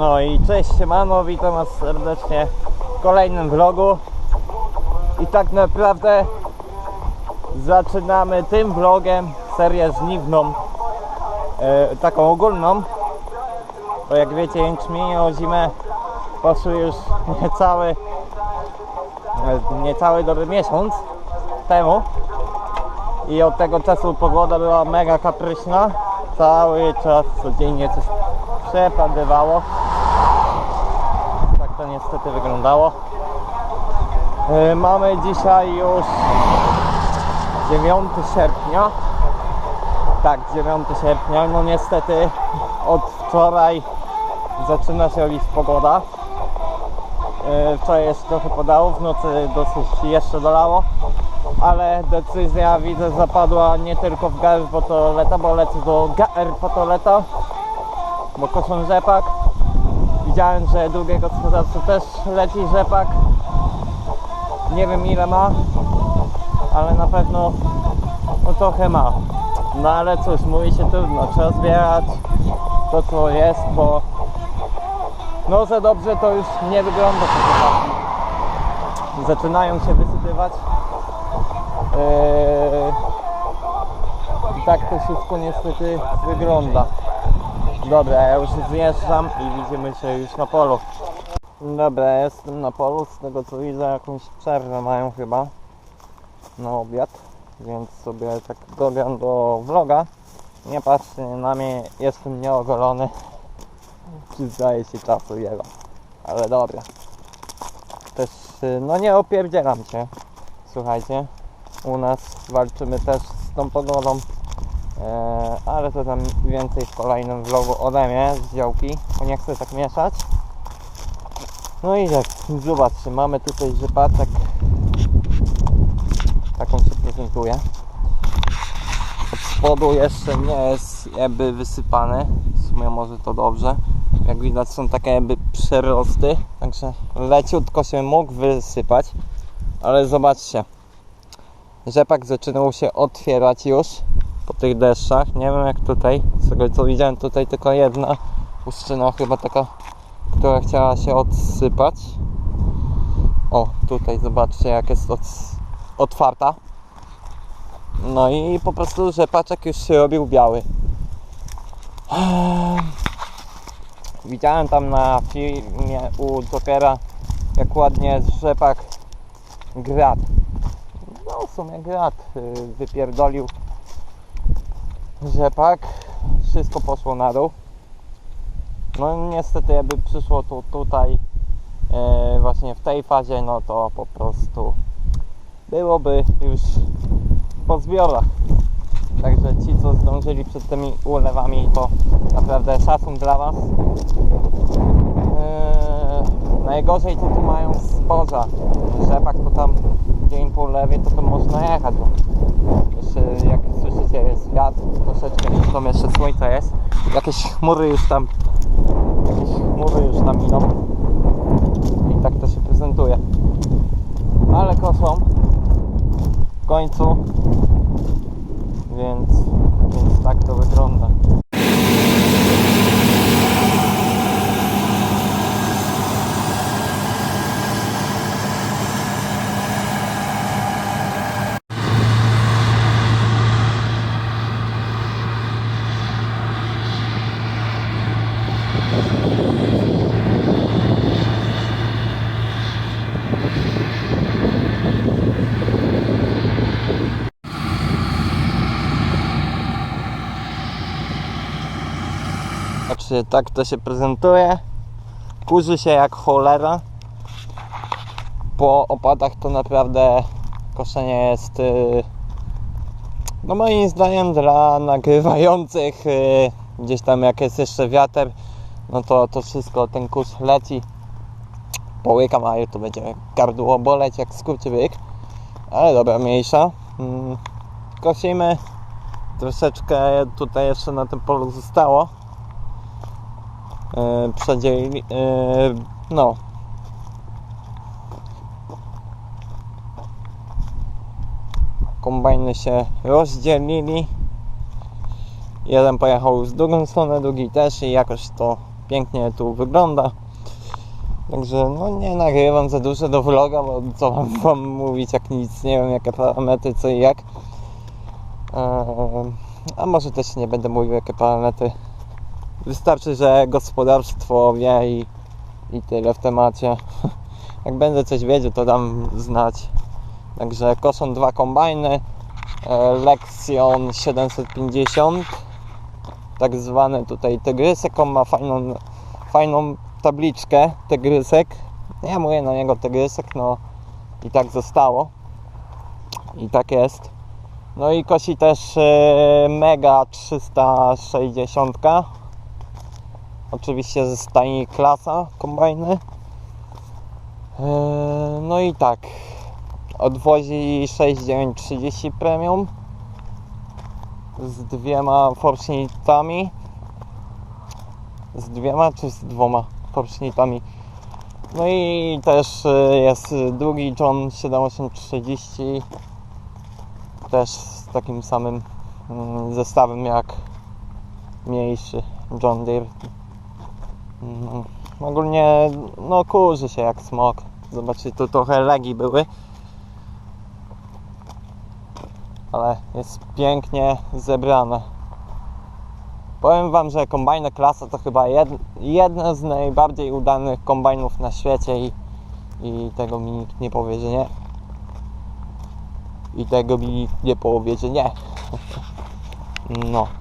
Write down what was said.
No i cześć siemano, witam was serdecznie w kolejnym vlogu I tak naprawdę zaczynamy tym vlogiem serię żniwną e, Taką ogólną Bo jak wiecie jęczmienie o zimę poszły już niecały e, Niecały dobry miesiąc temu i od tego czasu pogoda była mega kapryśna. Cały czas codziennie coś przepadywało. Niestety wyglądało. Yy, Mamy dzisiaj już 9 sierpnia. Tak, 9 sierpnia. No niestety od wczoraj zaczyna się liść pogoda. Yy, Wczoraj jeszcze trochę podało, w nocy dosyć jeszcze dolało ale decyzja widzę zapadła nie tylko w GR Fotoleta, bo lecę do GR Fotoleta, bo koszą rzepak. Widziałem, że drugiego gospodarstwa też leci rzepak. Nie wiem ile ma, ale na pewno no trochę ma. No ale cóż, mówi się trudno, trzeba zbierać to co jest, bo no za dobrze to już nie wygląda. Zaczynają się wysypywać. Eee, I tak to wszystko niestety wygląda. Dobra, ja już zjeżdżam i widzimy się już na polu. Dobra, jestem na polu, z tego co widzę jakąś przerwę mają chyba na obiad, więc sobie tak dobiam do vloga. Nie patrzcie na mnie, jestem nieogolony. Przyznaję się czasu jego, ale dobra. Też, no nie opierdzielam się, słuchajcie u nas walczymy też z tą pogodą ale to tam więcej w kolejnym vlogu ode mnie z działki bo nie chcę tak mieszać. No i tak, zobaczcie, mamy tutaj rzepaczek taką się prezentuje od spodu jeszcze nie jest jakby wysypany w sumie może to dobrze. Jak widać są takie jakby przerosty także leciutko się mógł wysypać. Ale zobaczcie rzepak zaczynał się otwierać już po tych deszczach. Nie wiem jak tutaj, z tego co widziałem tutaj tylko jedna puszczyna chyba taka, która chciała się odsypać. O, tutaj zobaczcie jak jest od, otwarta. No i po prostu rzepaczek już się robił biały. Widziałem tam na filmie u Jokera jak ładnie rzepak gradł no w sumie grat y, wypierdolił rzepak wszystko poszło na dół. No niestety jakby przyszło tu tutaj e, właśnie w tej fazie no to po prostu byłoby już po zbiorach. Także ci co zdążyli przed tymi ulewami to naprawdę szacun dla was. E, najgorzej to tu mają zboża rzepak to tam dzień po lewie, to to można jechać. Bo jeszcze jak słyszycie jest wiatr, troszeczkę tam jeszcze słońce jest. Jakieś chmury już tam jakieś chmury już tam idą. I tak to się prezentuje. Ale koszą w końcu. Więc, więc tak to wygląda. Tak to się prezentuje. Kurzy się jak cholera. Po opadach to naprawdę koszenie jest yy, no moim zdaniem dla nagrywających yy, gdzieś tam jak jest jeszcze wiatr no to to wszystko, ten kurz leci. Połykam, a to będzie gardło boleć jak skurczybyk. Ale dobra, mniejsza. Mm, kosimy. Troszeczkę tutaj jeszcze na tym polu zostało e, przedzieli, e, no kombajny się rozdzielili jeden pojechał w drugą stronę, drugi też i jakoś to pięknie tu wygląda. Także no nie nagrywam za dużo do vloga, bo co mam wam mówić, jak nic nie wiem jakie parametry, co i jak. Eee, a może też nie będę mówił jakie parametry. Wystarczy, że gospodarstwo wie i, i tyle w temacie. Jak będę coś wiedział, to dam znać. Także koszą dwa kombajny. e, Lexion 750 tak zwany tutaj tygrysek. On ma fajną, fajną tabliczkę tygrysek. Ja mówię na niego tygrysek, no i tak zostało. I tak jest. No i kosi też e, Mega 360. Oczywiście ze stajni klasa kombajny. E, No i tak. Odwozi 6930 premium z dwiema forsznicami. Z dwiema czy z dwoma forsznicami. No i też e, jest drugi John 7830 też z takim samym mm, zestawem jak mniejszy John Deere. Mm, Ogólnie no kurzy się jak smok. Zobaczcie, tu trochę legi były. Ale jest pięknie zebrane. Powiem Wam, że kombajny klasa to chyba jed, jedne z najbardziej udanych kombajnów na świecie i, i tego mi nikt nie powie, że nie. I tego mi nikt nie powie, że nie. No.